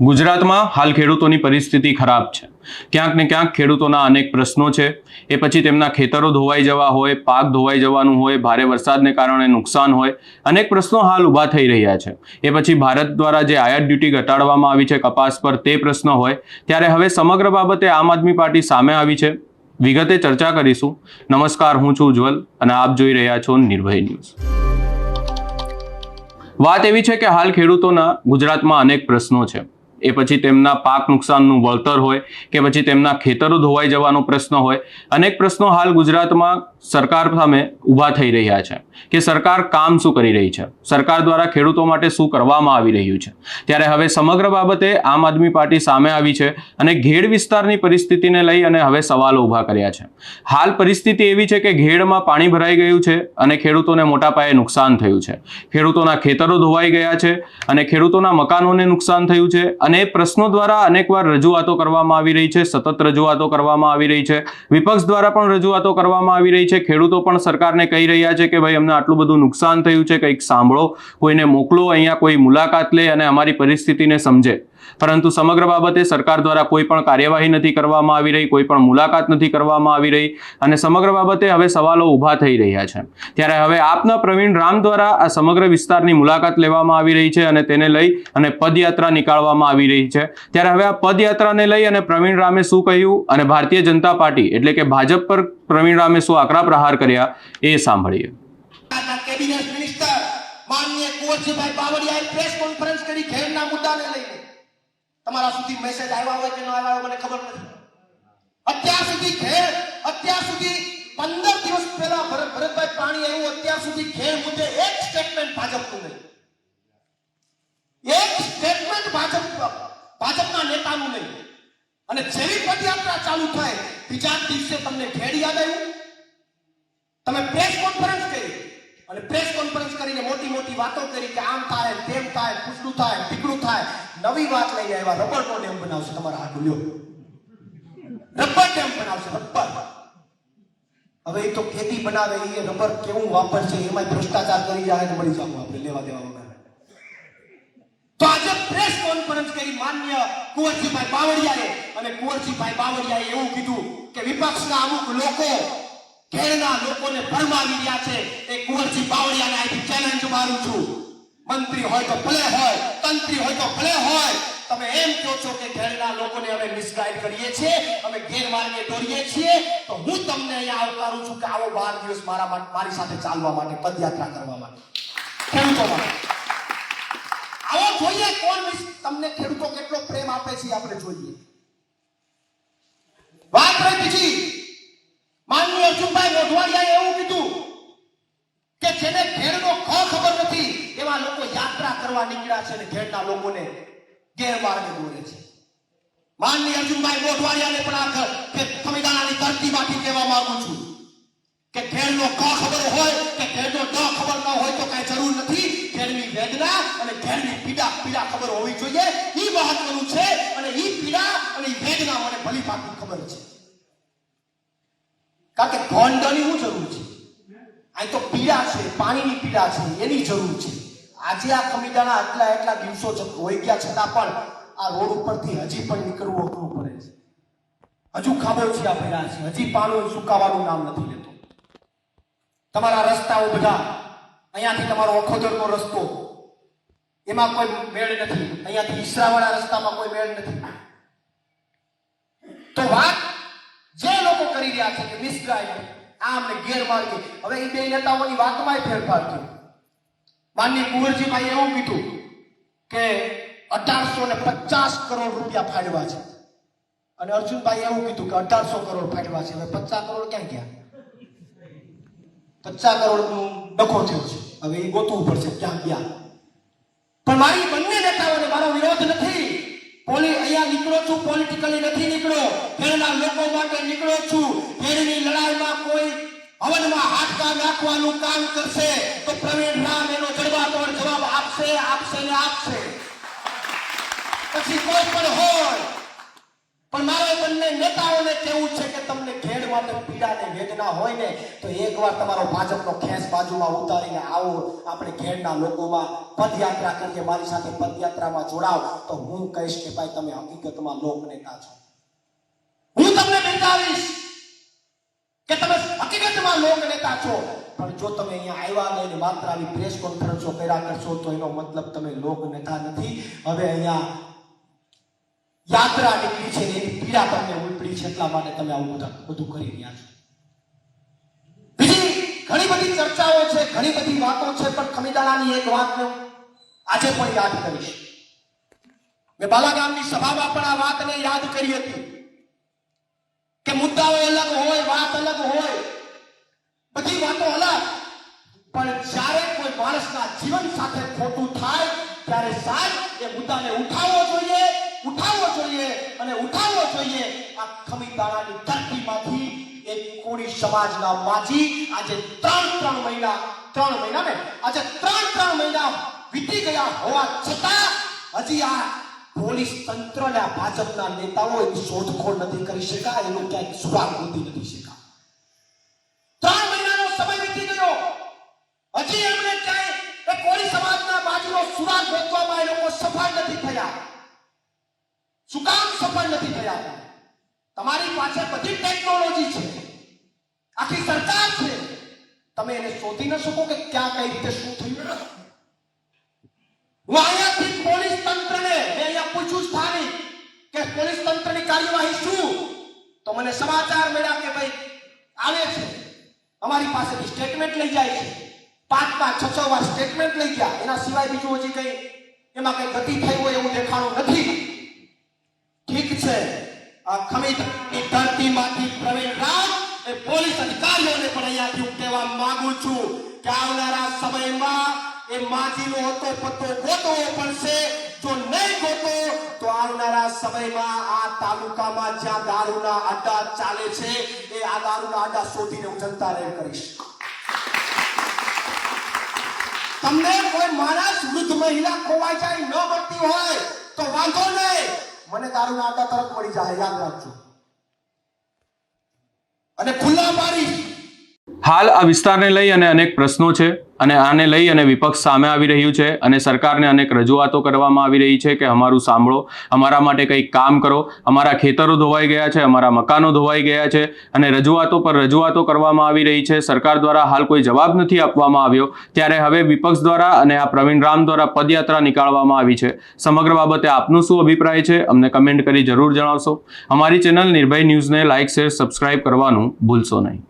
ગુજરાતમાં હાલ ખેડૂતોની પરિસ્થિતિ ખરાબ છે. ક્યાંક ને ક્યાંક ખેડૂતોના અનેક પ્રશ્નો છે. એ પછી તેમના ખેતરો ધોવાઈ જવા હોય, પાક ધોવાઈ જવાનું હોય, ભારે વરસાદને કારણે નુકસાન હોય, અનેક પ્રશ્નો હાલ ઊભા થઈ રહ્યા છે. એ પછી ભારત દ્વારા જે આયાત ડ્યુટી ઘટાડવામાં આવી છે કપાસ પર તે પ્રશ્ન હોય, ત્યારે હવે સમગ્ર બાબતે આમ આદમી પાર્ટી સામે આવી છે. વિગતે ચર્ચા કરીશું. નમસ્કાર, હું છું ઉજ્જવલ અને આપ જોઈ રહ્યા છો નિર્ભય ન્યૂઝ. વાત એવી છે કે હાલ ખેડૂતોના ગુજરાતમાં અનેક પ્રશ્નો છે. એ પછી તેમના પાક નુકસાનનું વળતર હોય કે પછી તેમના ખેતરો ધોવાઈ જવાનો પ્રશ્ન હોય, અનેક પ્રશ્નો હાલ ગુજરાતમાં સરકાર સામે ઊભા થઈ રહ્યા છે કે સરકાર કામ શું કરી રહી છે? સરકાર દ્વારા ખેડૂતો માટે શું કરવામાં આવી રહ્યું છે? ત્યારે હવે સમગ્ર બાબતે આમ આદમી પાર્ટી સામે આવી છે અને ઘેડ વિસ્તારની પરિસ્થિતિને લઈ અને હવે સવાલો ઊભા કર્યા છે. હાલ પરિસ્થિતિ એવી છે કે ઘેડમાં પાણી ભરાઈ ગયું છે અને ખેડૂતોને મોટા પાયે નુકસાન થયું છે. ખેડૂતોના ખેતરો ધોવાઈ ગયા છે અને ખેડૂતોના મકાનોને નુકસાન થયું છે અને પ્રશ્નો દ્વારા અનેકવાર રજૂઆતો કરવામાં આવી રહી છે, સતત રજૂઆતો કરવામાં આવી રહી છે. વિપક્ષ દ્વારા પણ રજૂઆતો કરવામાં આવી રહી છે. ખેડૂતો પણ સરકારને કહી રહ્યા છે કે ભાઈ અમને આટલું બધું નુકસાન થયું છે, કંઈક સાંભળો, કોઈને મોકલો, અહીંયા કોઈ મુલાકાત લે અને અમારી પરિસ્થિતિને સમજે. પરંતુ સમગ્ર બાબતે સરકાર દ્વારા કોઈ પણ કાર્યવાહી નથી કરવામાં આવી રહી, કોઈ પણ મુલાકાત નથી કરવામાં આવી રહી અને સમગ્ર બાબતે હવે સવાલો ઊભા થઈ રહ્યા છે. ત્યારે હવે આપના પ્રવીણ રામ દ્વારા આ સમગ્ર વિસ્તારની મુલાકાત લેવામાં આવી રહી છે અને તેને લઈ અને પદયાત્રા નીકાળવામાં આવી રહી છે. ત્યારે હવે આ પદયાત્રાને લઈ અને પ્રવીણ રામે શું કહ્યું અને ભારતીય જનતા પાર્ટી એટલે કે ભાજપ પર પ્રવીણ રામે શું આકરા પ્રહાર કર્યા એ સાંભળીએ. કેબિનેટ મિનિસ્ટર માનનીય કુંવરજીભાઈ બાવળિયાએ પ્રેસ કોન્ફરન્સ કરી ખેડના મુદ્દાને લઈને. તમારા સુધી મેસેજ આવ્યા હોય કે ન આવ્યા હોય મને ખબર નથી. અત્યાર સુધી ઘેર, અત્યાર સુધી પંદર દિવસ પહેલા ભરત ભરતભાઈ પાણી આવ્યું, અત્યાર સુધી ઘેર મુદ્દે એક સ્ટેટમેન્ટ ભાજપનું નહીં. એક સ્ટેટમેન્ટ ભાજપ ભાજપના નેતાનું નહીં. અને જેવી પદયાત્રા ચાલુ થાય, બીજા દિવસે તમને ખેડ યાદ આવ્યું. તમે પ્રેસ કોન્ફરન્સ કરી. અને પ્રેસ કરીને મોટી મોટી વાતો કરી કે આમ થાય, તેમ થાય, પૂછડું થાય ટીકડું થાય. નવી વાત લઈને આવ્યા. રબરનો ડેમ બનાવશે તમારા હાથ લ્યો. રબર ડેમ બનાવશે, રબર. હવે એ તો ખેતી બનાવે, એ રબર કેવું વાપરશે એમાં ભ્રષ્ટાચાર કરી જાય મળી જાવ આપણે, લેવા દેવા વગર. તો આજે પ્રેસ કોન્ફરન્સ કરી માન્ય કુંવરજીભાઈ બાવળિયાએ. અને કુંવરજીભાઈ બાવળિયાએ એવું કીધું કે વિપક્ષના અમુક લોકો ઘેરના લોકોને ભરમાવી રહ્યા છે. કુંવરજી બાવળિયાને અહીંથી ચેલેન્જ મારું છું. મંત્રી હોય તો ભલે હોય, તંત્રી હોય તો ભલે હોય. તમે એમ કહો છો કે ઘેરના લોકોને અમે મિસગાઈડ કરીએ છીએ, અમે ગેરમાર્ગે દોરીએ છીએ, તો હું તમને અહીંયા આવકારું છું કે આવો બાર દિવસ મારા મારી સાથે ચાલવા માટે, પદયાત્રા કરવા માટે. ખેડૂતો માટે. આવો જોઈએ કોણ તમને ખેડૂતો કેટલો પ્રેમ આપે છે આપણે જોઈએ. વાત રહી બીજી. માનનીય અર્જુનભાઈ મોઢવાડિયાએ એવું કીધું કે જેને ઘેરનો ખ ખબર નથી એવા લોકો કરવા નીકળ્યા છે અને ઘેરના લોકોને ગેરમાર્ગે દોરે છે. માનની અર્જુનભાઈ મોઢવાડિયાને પણ આ કે સંવિધાનની ધરતીમાંથી કહેવા માંગુ છું કે ઘેરનો ક ખબર હોય કે ઘેરનો ડ ખબર ન હોય તો કઈ જરૂર નથી. ઘેરની વેદના અને ઘેરની પીડા પીડા ખબર હોવી જોઈએ. ઈ મહત્વનું છે અને એ પીડા અને વેદના મને ભલી ભાંતિ ખબર છે. કારણ કે ગોંડની શું જરૂર છે? આ તો પીડા છે, પાણીની પીડા છે, એની જરૂર છે. આજે આ કમિટાના આટલા એટલા દિવસો હોઈ ગયા છતાં પણ આ રોડ ઉપરથી હજી પણ નીકળવું અઘરું પડે છે. હજુ ખાબોચિયા પડ્યા છે. હજી પાણું સુકાવાનું નામ નથી લેતો. તમારા રસ્તાઓ બધા, અહીંયાથી તમારો અખોદરનો રસ્તો, એમાં કોઈ મેળ નથી. અહીંયાથી ઈસરાવાળા રસ્તામાં કોઈ મેળ નથી. તો વાત જે લોકો કરી રહ્યા છે કે મિસગાઈડ આમ ને ગેરમાર્ગે. હવે એ બે નેતાઓની વાતમાં ફેરફાર થયો. માનની કુંવરજીભાઈ એવું કીધું કે અઢારસો ને પચાસ કરોડ રૂપિયા ફાળવા છે. અને અર્જુનભાઈ એવું કીધું કે અઢારસો કરોડ ફાળવા છે. હવે પચાસ કરોડ ક્યાં ગયા? પચાસ કરોડનું ડખો થયો છે. હવે એ ગોતવું પડશે ક્યાં ગયા. પણ મારી બંને નેતાઓને મારો વિરોધ નથી. પોલી અહીંયા નીકળો છું પોલિટિકલી નથી નીકળો. ખેડના લોકો માટે નીકળો છું. ખેડની લડાઈમાં કોઈ હવનમાં હાથકા નાખવાનું કામ કરશે તો પ્રવીણ રામ એનો જડબાતોડ જવાબ આપશે આપશે ને આપશે. પછી કોઈ પણ હોય, પણ મારે બંને નેતાઓને કેવું છે કે તમને ખેડ માટે પીડા ને વેદના હોય ને, તો એકવાર તમારો ભાજપનો ખેસ બાજુમાં ઉતારીને આવો. આપણે ખેડના લોકોમાં પદયાત્રા કરીએ, મારી સાથે પદયાત્રામાં જોડાવ. તો હું કહીશ કે ભાઈ, તમે હકીકતમાં લોકનેતા છો. હું તમને બિરદાવીશ. કે તમે હકીકતમાં લોક નેતા છો. પણ જો તમે અહીંયા આવ્યા નહીં માત્ર આવી પ્રેસ કોન્ફરન્સો કર્યા કરશો, તો એનો મતલબ તમે લોક નેતા નથી. હવે અહીંયા યાત્રા નીકળી છે એની પીડા તમને ઉપડી છે એટલા માટે તમે આવું બધા બધું કરી રહ્યા છો. બીજી ઘણી બધી ચર્ચાઓ છે, ઘણી બધી વાતો છે, પણ ખમીદાણાની એક વાત હું આજે પણ યાદ કરીશ. મેં બાલાગામની સભામાં પણ આ વાતને યાદ કરી હતી. કે મુદ્દાઓ અલગ હોય, વાત અલગ હોય, બધી વાતો અલગ. પણ જ્યારે કોઈ માણસના જીવન સાથે ખોટું થાય, ત્યારે સાહેબ, એ મુદ્દાને ઉઠાવવો જોઈએ ઉઠાવવો જોઈએ અને ઉઠાવવો જોઈએ. આ ખમીદાણાની ધરતીમાંથી એક કોળી સમાજના માજી આજે ત્રણ ત્રણ મહિના ત્રણ મહિના ને આજે ત્રણ ત્રણ મહિના વીતી ગયા હોવા છતાં હજી આ પોલીસ તંત્ર અને આ ભાજપના નેતાઓ એની શોધખોળ નથી કરી શકા એનો ક્યાંય સુરાગ ગોતી નથી શકા ત્રણ મહિનાનો સમય વીતી ગયો. હજી એમને ક્યાંય એ કોળી સમાજના બાજુનો સુરાગ ગોતવામાં એ લોકો સફળ નથી થયા. શું કામ સફળ નથી થયા? તમારી પાસે બધી ટેકનોલોજી છે. આખી સરકાર છે. તમે એને શોધી ન શકો કે ક્યાં કઈ રીતે શું થયું. હું અહીંયાથી પોલીસ તંત્રને મેં અહીંયા પૂછ્યું સ્થાનિક કે પોલીસ તંત્રની કાર્યવાહી શું? તો મને સમાચાર મળ્યા કે ભાઈ, આવે છે. અમારી પાસેથી સ્ટેટમેન્ટ લઈ જાય છે. પાંચ પાંચ છ છ વાર સ્ટેટમેન્ટ લઈ ગયા. એના સિવાય બીજું હજી કઈ એમાં કઈ ગતિ થઈ હોય એવું દેખાણું નથી. ઠીક છે. આ ખમીદની ધરતીમાંથી પ્રવીણ રામ એ પોલીસ અધિકારીઓને પણ અહીંયાથી હું કહેવા માંગુ છું કે આવનારા સમયમાં એ માજીનો હતો, પત્તો ગોતવો પડશે. જો નહીં ગોતો, તો આવનારા સમયમાં આ તાલુકામાં જ્યાં દારૂના અડ્ડા ચાલે છે, એ આ દારૂના અડ્ડા શોધીને હું જનતા રેડ કરીશ. તમને કોઈ માણસ વૃદ્ધ મહિલા ખોવાઈ જાય, ન મળતી હોય, તો વાંધો નહીં. મને દારૂના આટા તરફ મળી જાય, યાદ રાખજો. અને ખુલ્લા પાડીશ હાલ આ વિસ્તારને લઈ અને અનેક પ્રશ્નો છે અને આને લઈ અને વિપક્ષ સામે આવી રહ્યું છે અને સરકારને અનેક રજૂઆતો કરવામાં આવી રહી છે કે અમારું સાંભળો, અમારા માટે કંઈક કામ કરો, અમારા ખેતરો ધોવાઈ ગયા છે, અમારા મકાનો ધોવાઈ ગયા છે અને રજૂઆતો પર રજૂઆતો કરવામાં આવી રહી છે. સરકાર દ્વારા હાલ કોઈ જવાબ નથી આપવામાં આવ્યો. ત્યારે હવે વિપક્ષ દ્વારા અને આ પ્રવીણ રામ દ્વારા પદયાત્રા નીકાળવામાં આવી છે. સમગ્ર બાબતે આપનું શું અભિપ્રાય છે? અમને કમેન્ટ કરી જરૂર જણાવશો. અમારી ચેનલ નિર્ભય ન્યૂઝને લાઇક, શેર, સબસ્ક્રાઇબ કરવાનું ભૂલશો નહીં.